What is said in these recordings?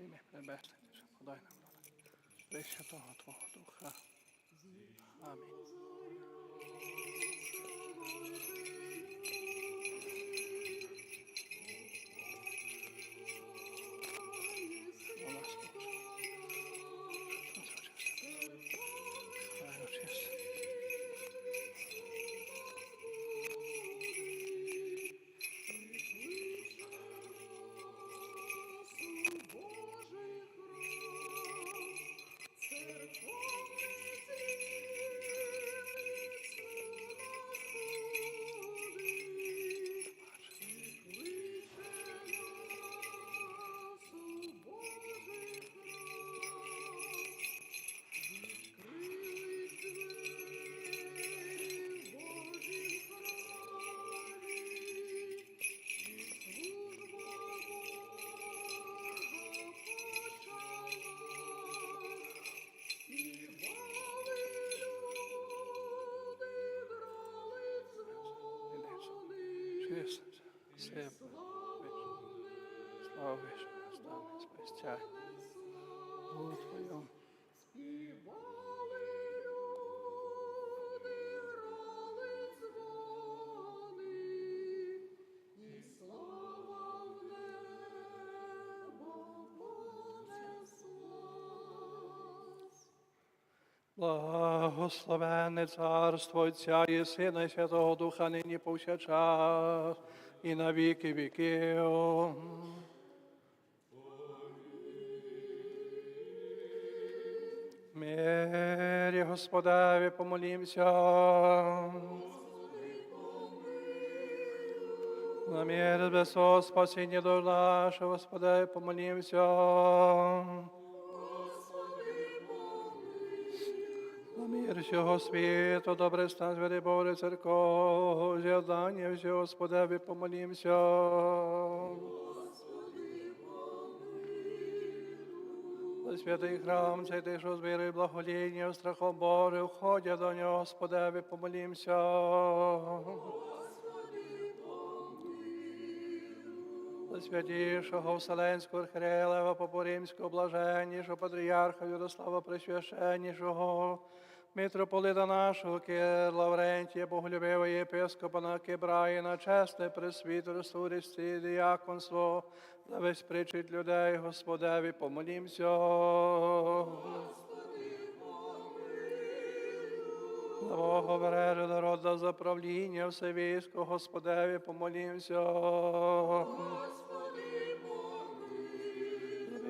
Én Imre Betlen és a Dajnamra. Részhet a 66-okra. Amen. Вишню, слава Спастя. Богу Твоєму. Благословенне царство Отця і Сина і Святого Духа нині повсякчас і на віки віків. Мирі Господеві помолімся. На мир безо спасіння до нашого Господеві помолімся. На мир всього світу, добре стан звери Боже церков, з'єднання всього Господеві помолімся. Святий храм, цей ти, що з вірою, благоління, страхом Божим, входя до нього, Господеві, помолімся. Святішого Вселенського архиерея Лева Попоримського, блаженнішого патріарха Ярослава Пресвященнішого, митрополита нашого Кир Лаврентія, Боголюбивого єпископа на Кибраїна, чесне пресвітерство, Христі, діяконство, за весь причить людей, Господеві, помолімся. За Бога бережи народа за правління, все військо, Господеві, помолімся.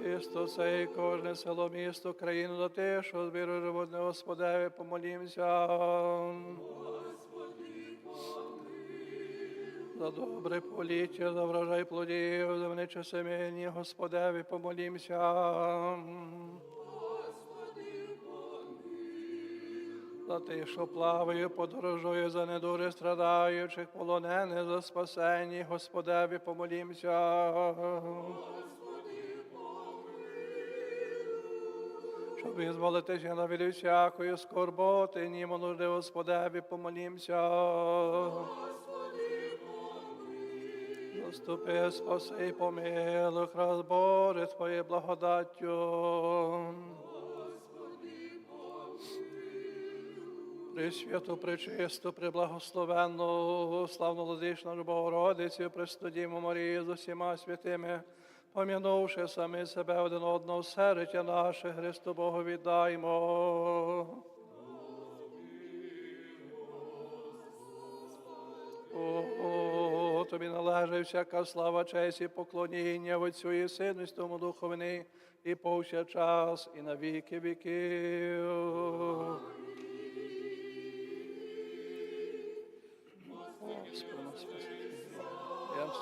Місто це і кожне село, місто, країну до те, що збіру животне, Господеві, помолімся. За добре поліття, за врожай плодів, за вниче семені, Господеві, помолімся. За тих, що плаваю, подорожую, за недури страдаючих, полонених, за спасені, Господеві, помолімся. Щоб визволитися на від всякої скорботи, німо нужди Господеві, помолімся. Заступи, спаси і помилуй, розбори Твоє благодаттю. Пресвяту, пречисту, преблагословенну, славну владичну Богородицю, Престудіму Марію з усіма святими, помінувши самі себе один одного, серця наше, Христу Богу віддаймо. О, тобі належить всяка слава, честь і поклоніння Отцю і Сину, і Святому Духовні, і повсякчас, і на віки нас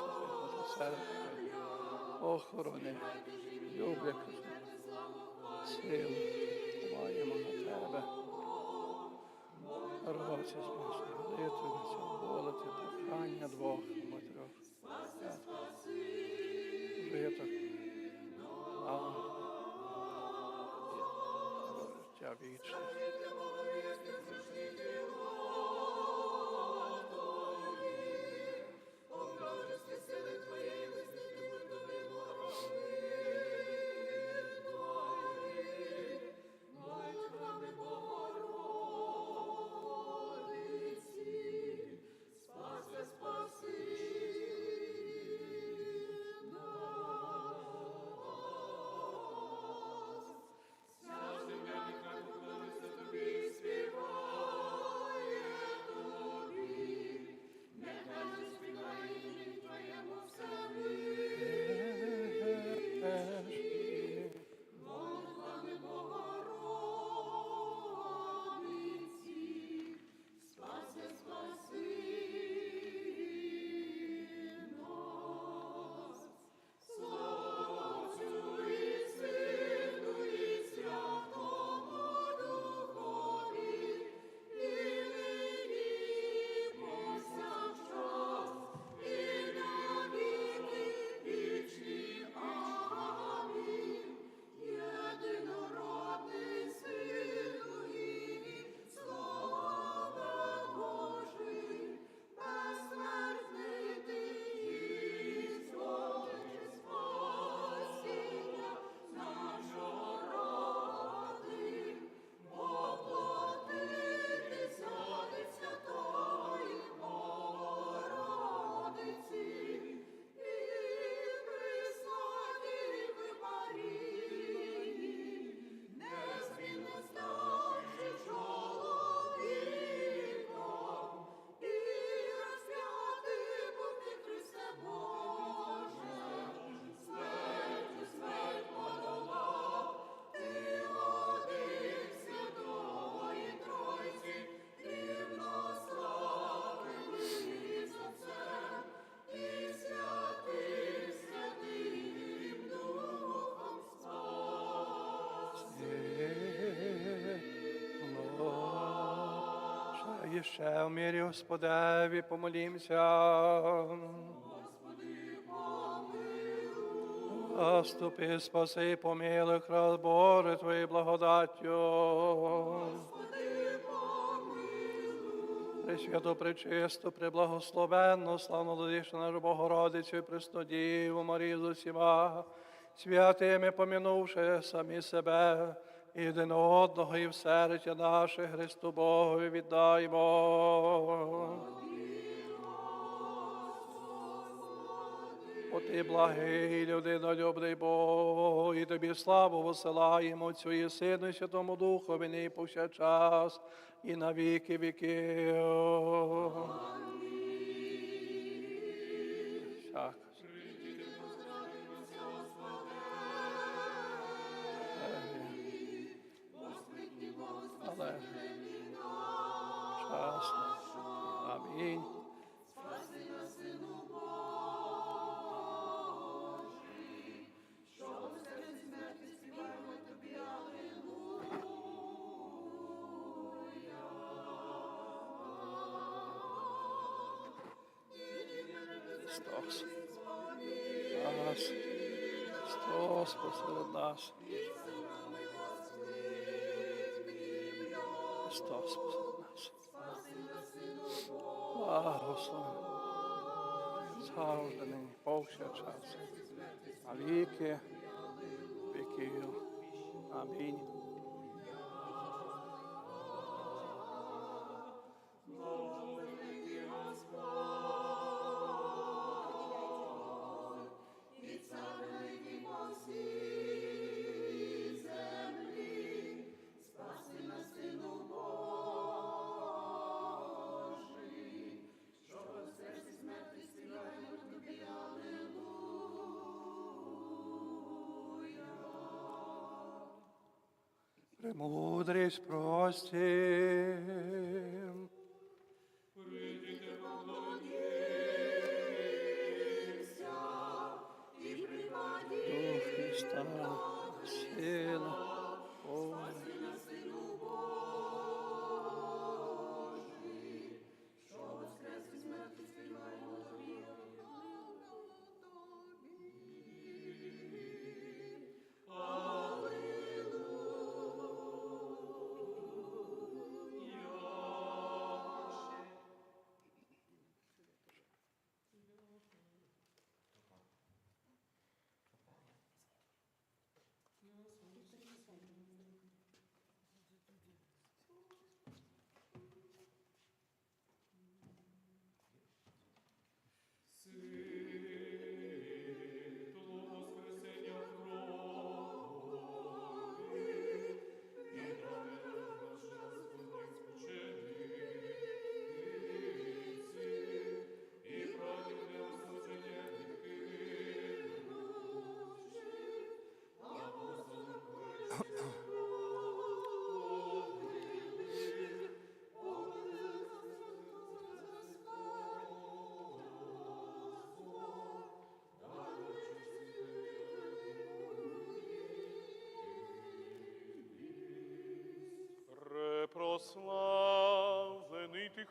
себе. Охорони, люблять, силу, маємо на тебе. Році спаси, молитві, молити, прохання двох, матрьох. Житок. Нам. Життя вічне. Ще в мірі Господеві помолімся. Заступи, спаси, помилуй, крас Боже, Твоєю благодаттю. Пресвято, пречисто, преблагословенно, славно додишна нашу Богородицю і Преснодіву Марію з усіма, святими помінувши самі себе, і один одного, і в серця наше Христу Богові віддаймо. О ти благий, людинолюбний Бог, і тобі славу посилаємо Отцю Сину, Святому Духові, нині повсякчас, і на віки віки. Христос. Нас. Христос посеред нас. Христос посеред нас. Благослови. Завжди нині повсякчас. А віки віків. Амінь. Премудрість простім. Дух Христа, Сина, Божий.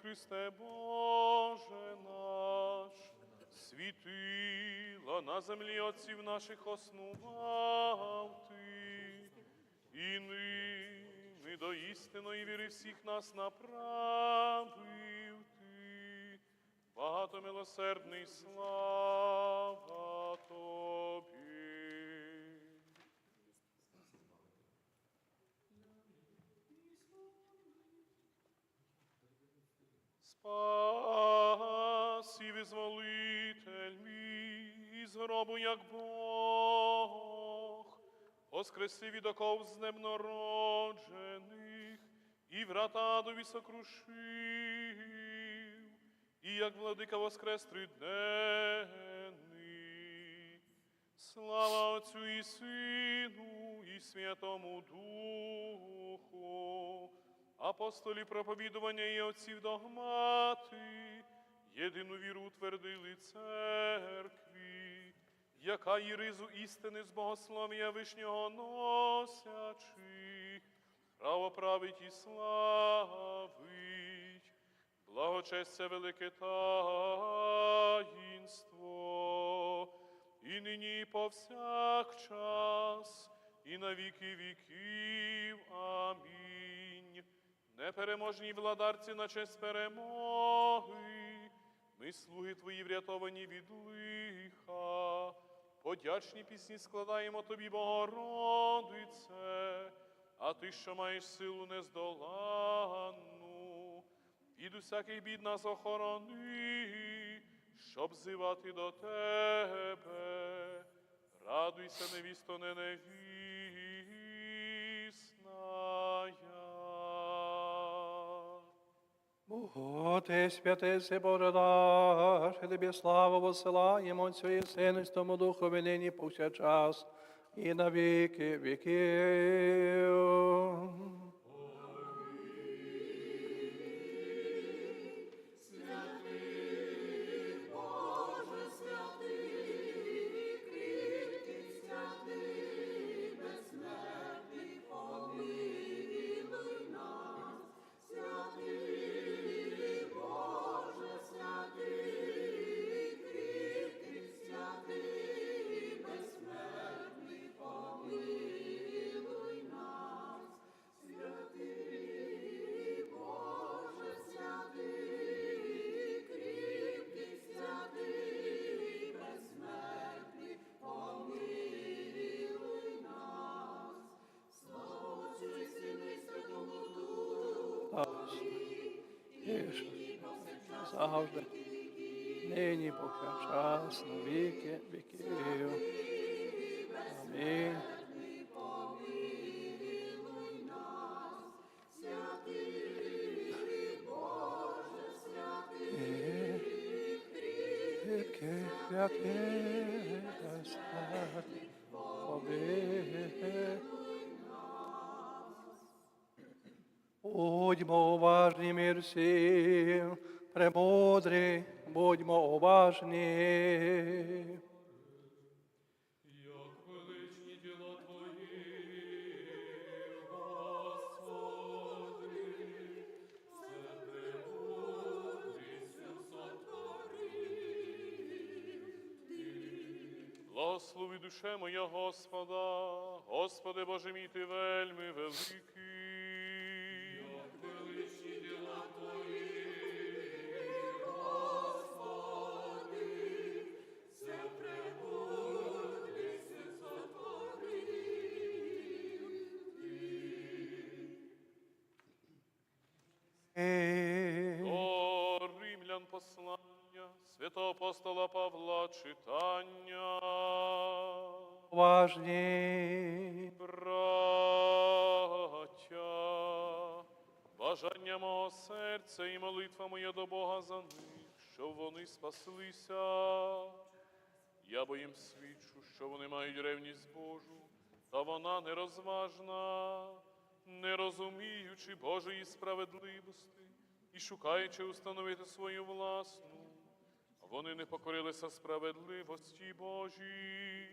Христе Боже наш, світила на землі отців наших основав ти, і ними до істинної віри всіх нас направив ти, багатомилосердний слава тобі. Спас і визволитель мій, із гробу, як Бог, воскресив від оков з ним народжених, і врата адові сокрушив, і як владика воскрес триденний. Слава Отцю і Сину, і Святому Духу, апостолі проповідування і отців догмати, єдину віру утвердили церкві, яка і ризу істини з богослов'я вишнього носячих, право править і славить, Благочестя велике таїнство, і нині і повсякчас, і на віки віків. Амінь. Непереможній владарці на честь перемоги, ми, слуги Твої, врятовані від лиха. Подячні пісні складаємо Тобі, Богородице, а Ти, що маєш силу нездоланну, від усяких бід нас охорони, щоб зивати до Тебе. Радуйся, невісто, не невісная. Боже, святий си Боже тобі славу посилаємо Отцю і Сину, і нині повсякчас, і на віки віків. Завжди, нині повсякчас, на віки віків. Амінь. святий, Тільки святий, Будьмо уважні мір всім, премудрі, будьмо уважні. Як величні діла Твої, Господи, це премудрістю Благослови душе моя Господа, Господи Боже мій ти вельми великий. Читання. Уважні. Браття, бажання мого серця і молитва моя до Бога за них, щоб вони спаслися. Я бо їм свідчу, що вони мають ревність Божу, та вона нерозважна, не розуміючи Божої справедливості і шукаючи установити свою власну. Вони не покорилися справедливості Божій,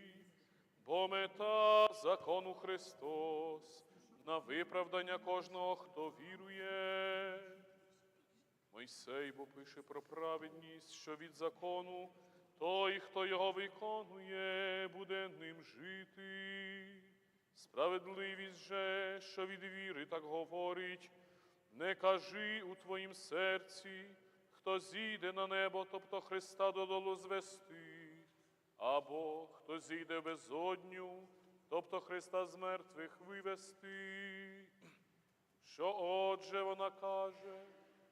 бо мета закону Христос на виправдання кожного, хто вірує. Мойсей бо пише про праведність, що від закону той, хто його виконує, буде ним жити. Справедливість же, що від віри так говорить, не кажи у твоїм серці, хто зійде на небо, тобто Христа додолу звести, або хто зійде безодню, тобто Христа з мертвих вивести. Що отже вона каже,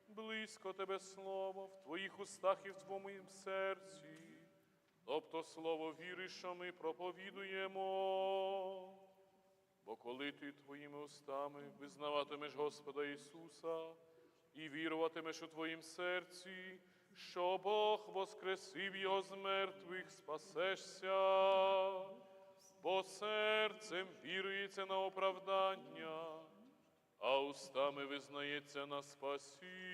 близько тебе слово в твоїх устах і в твоїм серці, тобто слово віри, що ми проповідуємо. Бо коли ти твоїми устами визнаватимеш Господа Ісуса і віруватимеш у твоїм серці, що Бог воскресив Його з мертвих, спасешся, бо серцем вірується на оправдання, а устами визнається на спасіння.